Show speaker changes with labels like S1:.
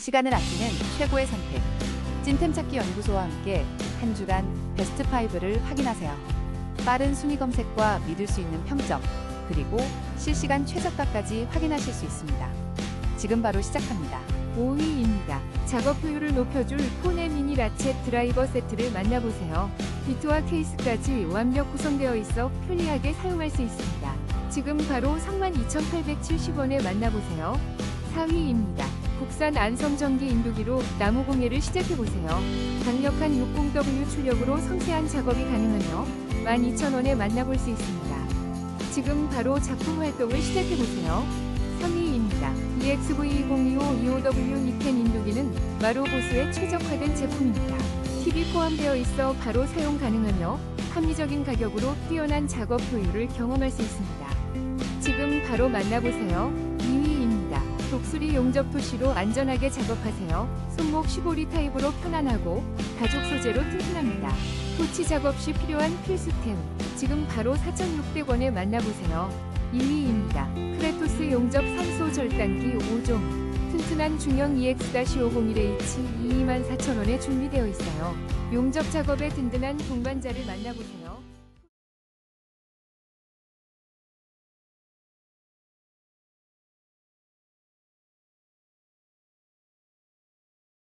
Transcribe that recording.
S1: 시간을 아끼는 최고의 선택. 찐템 찾기 연구소와 함께 한 주간 베스트 5를 확인하세요. 빠른 순위 검색과 믿을 수 있는 평점, 그리고 실시간 최저가까지 확인하실 수 있습니다. 지금 바로 시작합니다.
S2: 5위입니다. 작업 효율을 높여줄 폰의 미니 라쳇 드라이버 세트를 만나보세요. 비트와 케이스까지 완벽 구성되어 있어 편리하게 사용할 수 있습니다. 지금 바로 32,870원에 만나보세요. 4위입니다. 국산 안성전기 인두기로 나무 공예를 시작해보세요. 강력한 60W 출력으로 섬세한 작업이 가능하며 12,000원에 만나볼 수 있습니다. 지금 바로 작품 활동을 시작해보세요. 3위입니다. EXV2025 EOW 니켄 인두기는 마루 보수에 최적화된 제품입니다. TV 포함되어 있어 바로 사용 가능하며 합리적인 가격으로 뛰어난 작업 효율을 경험할 수 있습니다. 지금 바로 만나보세요. 2위입니다. 독수리 용접 토시로 안전하게 작업하세요. 손목 시보리 타입으로 편안하고 가죽 소재로 튼튼합니다. 토치 작업 시 필요한 필수템. 지금 바로 4,600원에 만나보세요. 2위입니다. 크레토스 용접 산소 절단기 5종. 튼튼한 중형 EX-501H 24,000원에 준비되어 있어요. 용접 작업에 든든한 동반자를 만나보세요.